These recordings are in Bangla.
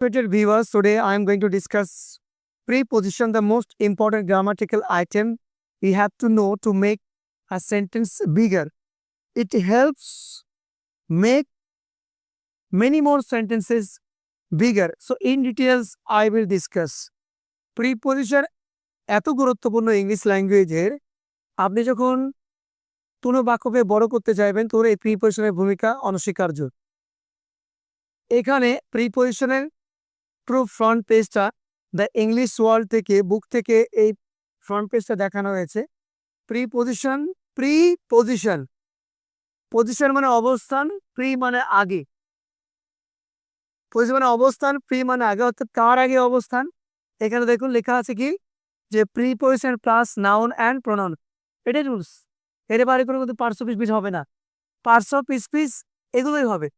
Respected viewers, today I am going to discuss preposition, the most important grammatical item we have to know to make a sentence bigger. It helps make many more sentences bigger. So in details I will discuss. Preposition এত গুরুত্বপূর্ণ ইংলিশ ল্যাঙ্গুয়েজের আপনি যখন কোনো বাক্যকে বড় করতে চাইবেন তোর এই প্রিপোজিশনের ভূমিকা অনস্বীকার্য এখানে প্রিপোজিশনের পুরো ফ্রন্ট পেজটা দ্য ইংলিশ ওয়ার্ল্ড থেকে বুক থেকে এই ফ্রন্ট পেজটা দেখানো হয়েছে। প্রিপোজিশন প্রি পজিশন পজিশন মানে অবস্থান প্রি মানে আগে। পজিশন মানে অবস্থান প্রি মানে আগে, অর্থাৎ কার আগে অবস্থান? এখানে দেখুন লেখা আছে কি? যে preposition plus noun and pronoun এটাই রুলস এর বাইরে কোনো কিন্তু পার্শ্ব পিস পিস হবে না। পার্শ্ব পিস পিস এগুলোই হবে।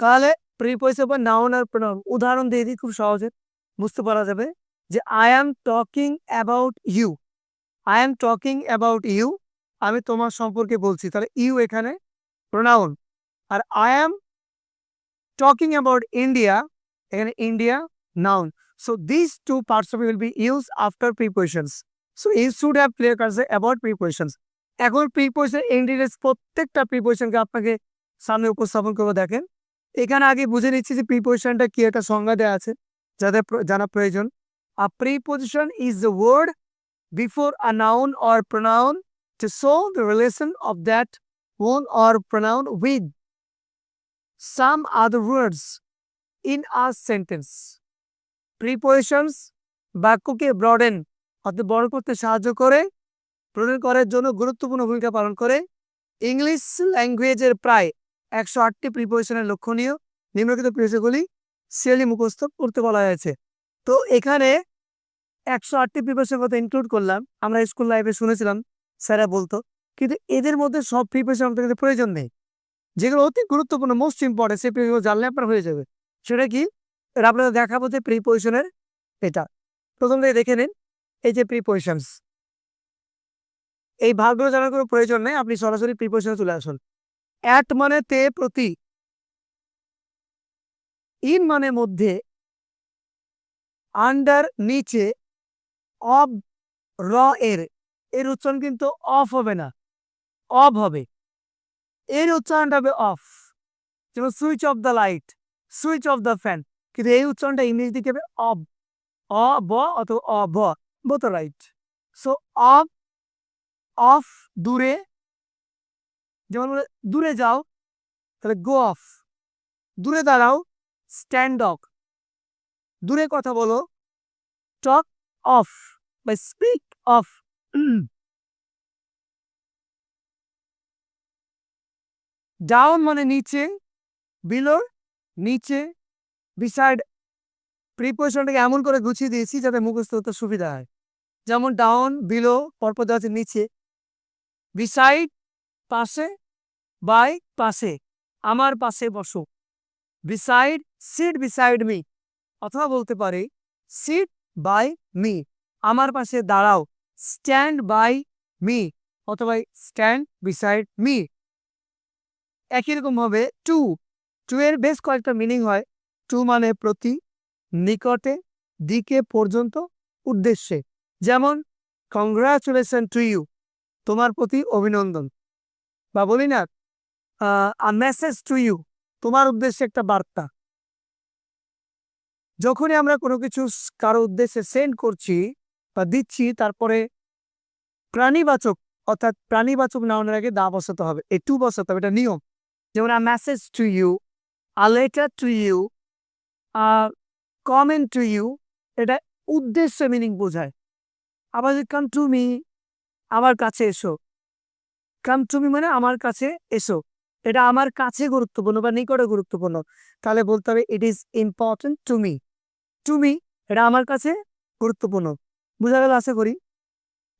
তাহলে প্রিপোজিশন বা নাউন আর প্রনাউন উদাহরণ দিয়ে দিই খুব সহজে, বুঝতে পারা যাবে যে I am talking about you I am talking about you আমি তোমার সম্পর্কে বলছি। তাহলে ইউ এখানে pronoun R I am talking about India এখানে India noun so this two parts of will be use after prepositions so you should have clear কাজে অ্যাবাউট প্রিপোজিশনস এখন প্রিপোজিশন ইন্ডিয়াস প্রত্যেকটা প্রিপোজিশনকে আপনাকে সামনে উপস্থাপন করে দেখেন। এখানে আগে বুঝে নিচ্ছি যে প্রিপোজিশনটা কি একটা সংজ্ঞা দেওয়া আছে, যাদের জানা প্রয়োজন। A preposition is the word before a noun or pronoun to show the relation of that one or pronoun with. Some other words in a sentence. Prepositions, বাক্যকে ব্রডেন অর্থাৎ বড় করতে সাহায্য করে প্রদান করার জন্য গুরুত্বপূর্ণ ভূমিকা পালন করে। ইংলিশ ল্যাঙ্গুয়েজের প্রায় একশো আটটি প্রিপোজিশনের লক্ষণীয় নিম্নলিখিত প্রিপোজিশনগুলি সিএলি মুখস্থ করতে বলা হয়েছে। তো এখানে একশো আটটি প্রিপোজিশন কথা ইনক্লুড করলাম। আমরা স্কুল লাইফে শুনেছিলাম স্যারা বলতো। কিন্তু এদের মধ্যে সব প্রিপারেশন আমাদের কিন্তু প্রয়োজন নেই। যেগুলো অতি গুরুত্বপূর্ণ মোস্ট ইম্পর্টেন্ট সেই প্রিপারেশন জানলে আপনার হয়ে যাবে। সেটা কি? আপনাদের দেখাবো যে প্রিপোজিশনের এটা। প্রথম থেকে দেখে নিন, এই যে প্রিপোজিশনস এই ভাগগুলো জানার কোনো প্রয়োজন নেই, আপনি সরাসরি প্রিপোজিশনে চলে আসুন। অ্যাট মানে তে প্রতি ইন মানে মধ্যে আন্ডার নিচে অব র এর এর উচ্চারণ কিন্তু অফ হবে না অফ হবে, এর উচ্চারণটা হবে অফ যেমন switch off the light switch off the fan কিন্তু এই উচ্চারণটা ইংলিশ দিকে হবে অব অ ব অথবা অ ভ both right so off off দূরে যেমন বলে, দূরে যাও তাহলে গো অফ দূরে দাঁড়াও স্ট্যান্ড অফ দূরে কথা বলো টক অফ বা স্পিক অফ ডাউন মানে নিচে বিলো নিচে বিসাইড প্রিপোজিশনটাকে এমন করে গুছিয়ে দিয়েছি যাতে মুখস্থ হতে সুবিধা হয়। যেমন ডাউন বিলো পরপর দেওয়া নিচে। বিসাইড পাশে বাই পাশে, আমার পাশে বসো। বিসাইড সিট বিসাইড মি অথবা বলতে পারি সিট বাই মি আমার পাশে দাঁড়াও স্ট্যান্ড বাই মি অথবা স্ট্যান্ড বিসাইড মি একই রকম হবে টু টু এর বেশ কয়েকটা মিনিং হয় টু মানে প্রতি, নিকটে, দিকে পর্যন্ত, উদ্দেশ্যে। যেমন কংগ্রাচুলেশন টু ইউ তোমার প্রতি অভিনন্দন। বা বলি না মেসেজ টু ইউ তোমার উদ্দেশ্যে একটা বার্তা। যখনই আমরা কোনো কিছু কারও উদ্দেশ্যে সেন্ড করছি বা দিচ্ছি, তারপরে প্রাণীবাচক, অর্থাৎ প্রাণীবাচক নাউনের আগে দা বসাতে হবে, এ টু বসাতে হবে, এটা নিয়ম। যেমন a message to you a letter to you a comment to you এটা উদ্দেশ্য মিনিং বোঝায়। আবার কাম টু মি আমার কাছে এসো। কাম টু মি মানে আমার কাছে এসো। এটা আমার কাছে গুরুত্বপূর্ণ বা নিকটে গুরুত্বপূর্ণ। তাহলে বলতে হবে it is important to me to me এটা আমার কাছে গুরুত্বপূর্ণ। বোঝা গেল আশা করি?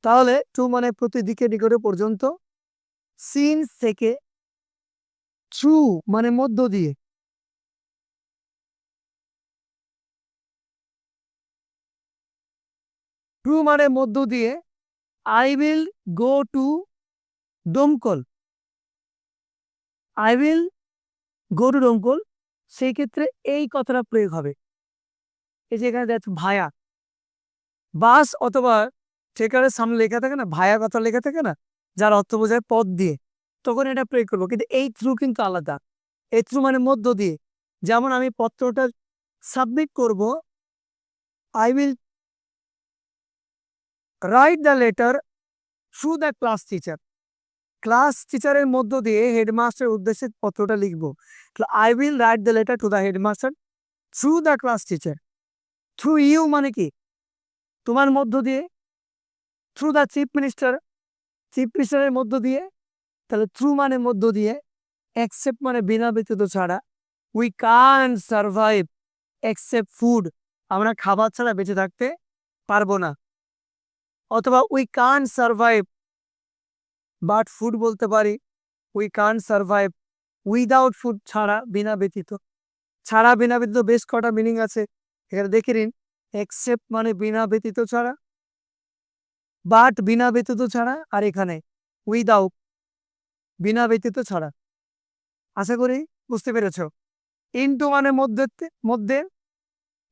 তাহলে টু মানে প্রতি দিকে নিকটে পর্যন্ত সিনস থেকে থ্রু মানে মধ্য দিয়ে। ট্রু মানে মধ্য দিয়ে আই উইল গো টু দমকল। আই উইল গো টু দমকল সেই ক্ষেত্রে এই কথাটা প্রয়োগ হবে। এই যে এখানে দেখো ভায়া। বাস অথবা ট্রেকারের সামনে লেখা থাকে না, ভায়া কথা লেখা থাকে না, যার অর্থ বোঝায় পথ দিয়ে। তখন এটা প্রয়োগ করব। কিন্তু এই থ্রু কিন্তু আলাদা। এই থ্রু মানে মধ্য দিয়ে। যেমন আমি পত্রটা সাবমিট করব। I will write the letter through the class teacher class টিচারের মধ্য দিয়ে হেডমাস্টার উদ্দেশ্যে পত্রটা লিখব। I will write the letter to the headmaster through the class teacher through you মানে কি? তোমার মধ্য দিয়ে। Through the chief minister chief মিনিস্টারের মধ্য দিয়ে। তাহলে থ্রু মানে মধ্য দিয়ে। অ্যাকসেপ্ট মানে বিনা ব্যতীত ছাড়া। উই কান সার্ভাইভ অ্যাকসেপ্ট ফুড আমরা খাবার ছাড়া বেঁচে থাকতে পারব না। অথবা উই কান সার্ভাইভ বাট ফুড বলতে পারি উই কান সার্ভাইভ উইদাউট ফুড ছাড়া, বিনা ব্যতীত। ছাড়া, বিনা ব্যতীত বেশ কটা মিনিং আছে। এখানে দেখে নিন এক্সেপ্ট মানে বিনা ব্যতীত ছাড়া বাট বিনা ব্যতীত ছাড়া, আর এখানে উইদাউট বিনা ব্যতীত ছাড়া। আশা করি বুঝতে পেরেছ। ইনটু মানে মধ্যে মধ্যে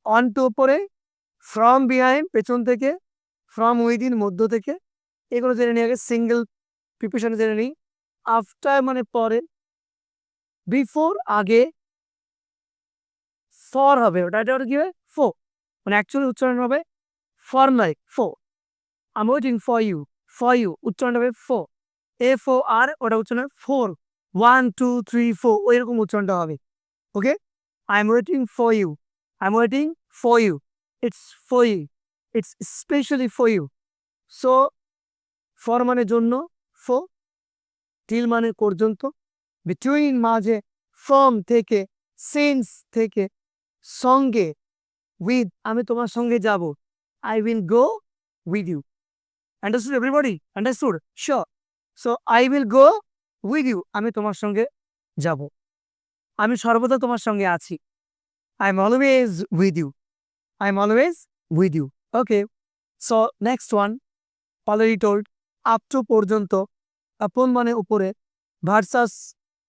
অন টু উপরে ফ্রম বিহাইন্ড পেছন থেকে ফ্রম উইদিন মধ্য থেকে, এগুলো জেনে নিয়ে আগে সিঙ্গেল প্রিপারেশন জেনে নিই। আফটার মানে পরে। বিফোর আগে। ফর হবে। ওটা এটা কি হবে ফো মানে অ্যাকচুয়ালি উচ্চারণ হবে for like for I'm waiting for you for you উচ্চারণ হবে ফো এফ ও আর ওটা উচ্চারণ হবে four one two three four ওইরকম উচ্চারণটা হবে। Okay I am waiting for you I am waiting for you it's for you it's specially for you so for মানে জন্য। ফো টিল মানে পর্যন্ত বিটুইন মাঝে ফ্রম থেকে সেন্স থেকে, সঙ্গে উইথ আমি তোমার সঙ্গে যাব I will go with you understood everybody understood sure so I will go with you আমি তোমার সঙ্গে যাব। আমি সর্বদা তোমার সঙ্গে আছি। I am always with you I am always with you okay so next one already told up to পর্যন্ত আপন মানে উপরে ভার্সাস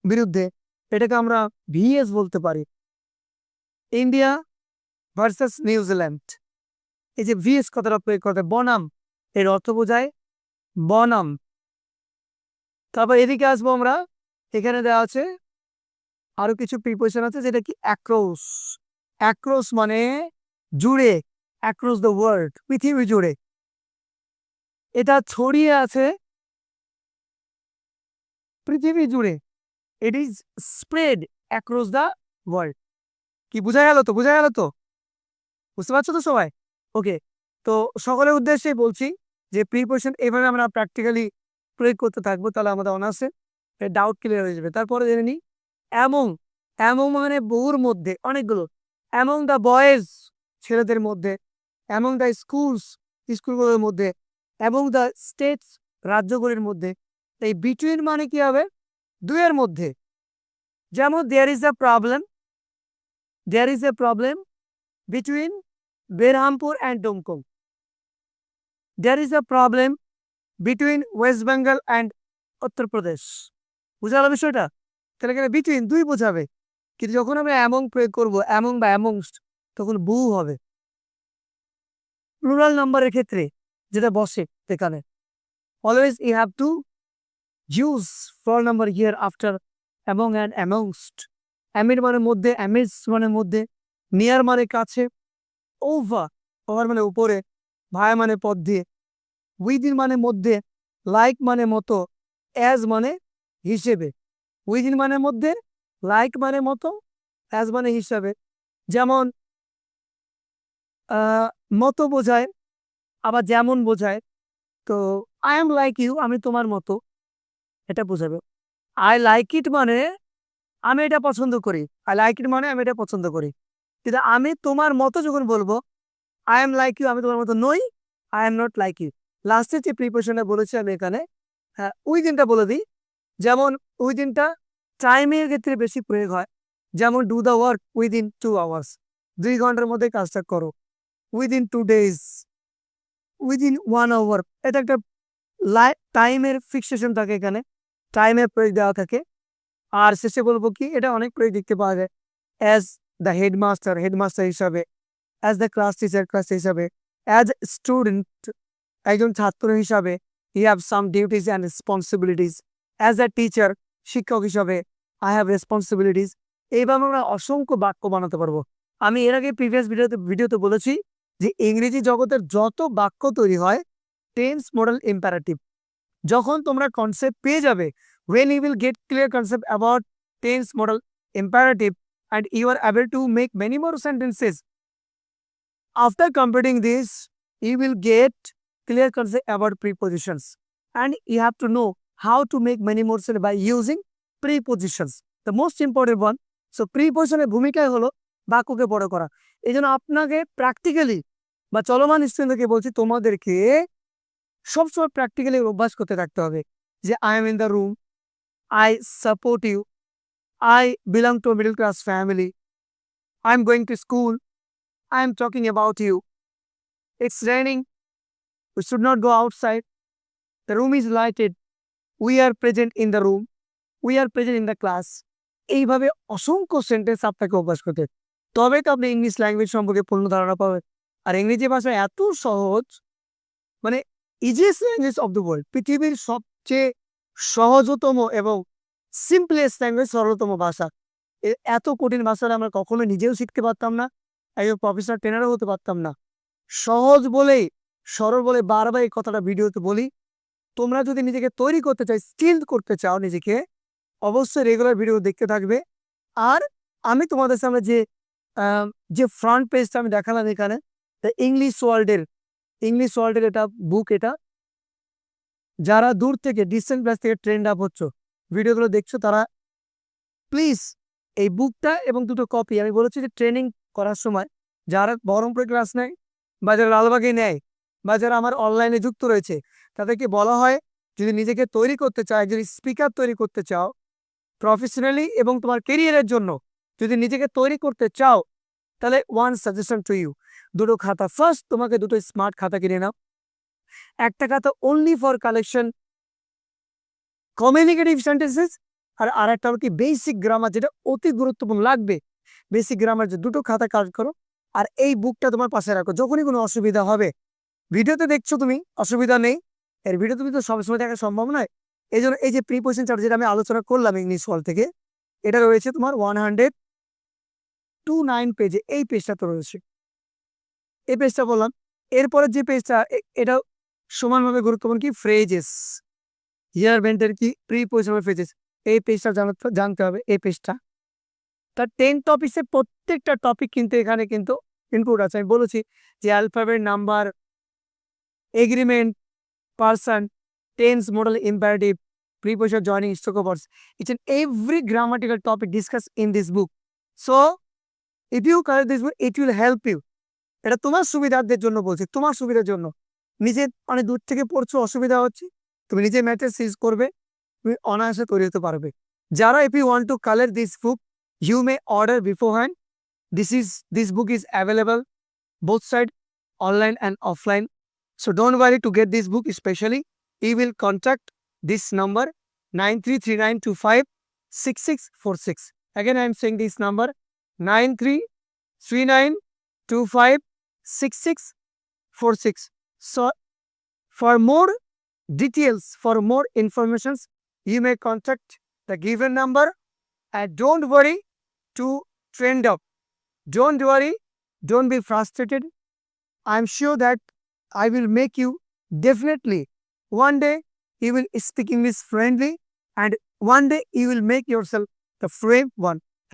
বিরুদ্ধে এটাকে আমরা ভিএস বলতে পারি। ইন্ডিয়া ভার্সাস নিউজিল্যান্ড এই যে ভিএস কথাটা প্রয়োগ করতে বনাম, এর অর্থ বোঝায় বনাম। তারপর এদিকে আসব আমরা, এখানে দেওয়া আছে আরও কিছু প্রিপোজিশন আছে যেটা কি অ্যাক্রোস অ্যাক্রোস মানে জুড়ে অ্যাক্রস দ্য ওয়ার্ল্ড পৃথিবী জুড়ে। এটা ছড়িয়ে আছে পৃথিবী জুড়ে। It is spread across the world কি, বোঝা গেল তো? বোঝা গেল তো? বুঝতে পারছ তো সবাই? ওকে তো সকলের উদ্দেশ্যে বলছি যে প্রিপোজিশন এভাবে আমরা প্র্যাকটিক্যালি প্রয়োগ করতে থাকব, তাহলে আমাদের অনার্সে ডাউট ক্লিয়ার হয়ে যাবে। তারপরে জেনে নিই এমন এমন মানে বহুর মধ্যে অনেকগুলো। এমন দ্য বয়েজ ছেলেদের মধ্যে এমন দ্য স্কুলস স্কুলগুলোর মধ্যে এবং দ্য স্টেটস রাজ্যগুলির মধ্যে। এই বিটুইন মানে কি হবে? দুয়ের মধ্যে। যেমন there is a problem there is a problem between Berhampore and Domkal there is a problem between West Bengal and Uttar Pradesh বুঝা গেল বিষয়টা? তাহলে এখানে বিটুইন দুই বোঝাবে। কিন্তু যখন আমরা অ্যামং প্রয়োগ করব অ্যামং বা অ্যামংস্ট তখন বু হবে। রুরাল নাম্বারের ক্ষেত্রে। যেটা বসে এখানে always you have to use for number year after among and amongst অ্যামির মানে মধ্যে অ্যামিস মানে মধ্যে নিয়ার মানে কাছে ওভার ওভার মানে উপরে ভায়া মানে পথ দিয়ে। উইদিন মানে মধ্যে লাইক মানে মতো অ্যাজ মানে হিসেবে। উইদিন মানে মধ্যে লাইক মানে মতো অ্যাজ মানে হিসাবে। যেমন মতো বোঝায় আবার যেমন বোঝায়, তো আই এম লাইক ইউ আমি তোমার মতো। এটা বোঝাবে। আই লাইক ইট মানে আমি এটা পছন্দ করি। আই লাইক ইট মানে আমি এটা পছন্দ করি। কিন্তু আমি তোমার মতো যখন বলব আই এম লাইক ইউ আমি তোমার মতো নই I am not like you লাস্টে যে প্রিপারেশনটা বলেছি আমি এখানে হ্যাঁ ওই দিনটা বলে দিই। যেমন ওই দিনটা টাইমের ক্ষেত্রে বেশি প্রয়োগ হয়। যেমন do the work within two hours দুই ঘণ্টার মধ্যে কাজটা করো। Within two days within one hour এটা একটা লাই টাইমের ফিক্সেশন থাকে এখানে। টাইমের প্রয়োগ দেওয়া থাকে। আর শেষে বলব কি, এটা অনেক প্রয়োগ দেখতে পাওয়া যায়। অ্যাজ দ্য হেডমাস্টার হেডমাস্টার হিসাবে। As the class teacher class হিসাবে। অ্যাজ স্টুডেন্ট একজন ছাত্র হিসাবে। I have some duties and responsibilities as a teacher শিক্ষক হিসাবে। আই হ্যাভ রেসপন্সিবিলিটিস এইভাবে আমরা অসংখ্য বাক্য বানাতে পারব। আমি এর আগে প্রিভিয়াস ভিডিওতে ভিডিওতে বলেছি যে ইংরেজি জগতের যত বাক্য তৈরি হয় টেন্স মডেল ইম্পারেটিভ যখন তোমরা কনসেপ্ট পেয়ে যাবে when you will get clear concept about tense modal imperative and you are able to make many more sentences after computing this you will get clear concept about prepositions and you have to know how to make many more sent by using prepositions the most important one so প্রিপোজিশনের ভূমিকায় হলো বাক্যকে বড় করা। এই জন্য আপনাকে প্র্যাকটিক্যালি বা চলমান স্টুডেন্টদেরকে বলছি তোমাদেরকে সবসময় প্র্যাকটিক্যালি অভ্যাস করতে থাকতে হবে যে I am in the room I support you. I belong to a middle class family. I'm going to school. I'm talking about you. It's raining. We should not go outside. The room is lighted. We are present in the room. We are present in the class. এইভাবে অসংখ্য সেন্টেন্স আপনাকে অভ্যাস করতে। তবে তো আপনি ইংলিশ ল্যাঙ্গুয়েজ সম্পর্কে পূর্ণ ধারণা পাবেন আর ইংরেজি ভাষা এত সহজ মানে easiest language of the world পৃথিবীর সবচেয়ে সহজতম এবং সিম্পলেস্ট ল্যাঙ্গুয়েজ সরলতম ভাষা। এত কঠিন ভাষাটা আমরা কখনো নিজেও শিখতে পারতাম না, একজন প্রফেসর ট্রেনারও হতে পারতাম না। সহজ বলেই, সরল বলে বারবার এই কথাটা ভিডিওতে বলি। তোমরা যদি নিজেকে তৈরি করতে চাই স্কিল করতে চাও নিজেকে, অবশ্যই রেগুলার ভিডিও দেখতে থাকবে। আর আমি তোমাদের সামনে যে যে ফ্রন্ট পেজটা আমি দেখালাম এখানে ইংলিশ ওয়ার্ল্ডের ইংলিশ ওয়ার্ল্ডের এটা বুক এটা। যারা দূর থেকে ডিস্টেন্স ব্যাচ থেকে ট্রেন্ড আপ হচ্ছ, ভিডিওগুলো দেখছ, তারা প্লিজ এই বুকটা এবং দুটো কপি আমি বলেছি যে ট্রেনিং করার সময় যারা বহরমপুরে ক্লাস নেয়, বা যারা লালবাগে নেয়, বা যারা আমার অনলাইনে যুক্ত রয়েছে, তাদেরকে বলা হয়, যদি নিজেকে তৈরি করতে চায় যদি স্পিকার তৈরি করতে চাও প্রফেশনালি এবং তোমার কেরিয়ারের জন্য, যদি নিজেকে তৈরি করতে চাও, তাহলে ওয়ান সাজেশন টু ইউ দুটো খাতা। ফার্স্ট তোমাকে দুটো স্মার্ট খাতা কিনে নাও। একটা খাতা only for collection communicative sentences আর আর একটা কি বেসিক গ্রামার যেটা অতি গুরুত্বপূর্ণ, লাগবে। বেসিক গ্রামার যে দুটো খাতা কাজ করো, আর এই বুকটা তোমার পাশে রাখো, যখনই কোনো অসুবিধা হবে। ভিডিওতে দেখছ তুমি, অসুবিধা নেই। এর ভিডিও তুমি তো সবসময় দেখা সম্ভব নয়। এই জন্য এই যে প্রিপোজিশন চার্ট যেটা আমি আলোচনা করলাম ইংলিশ হল থেকে, এটা রয়েছে তোমার ওয়ান হান্ড্রেড টু নাইন পেজে এই পেজটা তো রয়েছে। এই পেজটা বললাম। এরপরে যে পেজটা এটা সমানভাবে গুরুত্বপূর্ণ কি? ফ্রেজেস হিয়ার বেন্টের কি? প্রিপোজিশন ফ্রেজেস এই পেজটা জানাতে, জানতে হবে এই পেজটা তার টেন টপিক্সে প্রত্যেকটা টপিক কিন্তু এখানে কিন্তু ইনক্লুড আছে। আমি বলেছি যে alphabet number agreement person tense modal imperative preposition, joining words, each and every grammatical topic discussed in this book. So, if you collect this book, it will help you. এটা তোমার সুবিধার্থের জন্য বলছি, তোমার সুবিধার জন্য। নিজে অনেক দূর থেকে পড়ছো, অসুবিধা হচ্ছে, তুমি নিজে ম্যাথের সিজ করবে, তুমি অনায়াসে তৈরি হতে পারবে। যারা if you want to colour this book you may order beforehand this is this book is available both side, online and offline. So, don't worry to get this book, especially you will contact this number 933925 6646 again, i am saying this number 933925 6646 so for more details for more informations you may contact the given number and don't worry to trend up. Don't worry don't be frustrated. I'm sure that i will make you definitely one day you will speak english friendly and one day you will make yourself the frame one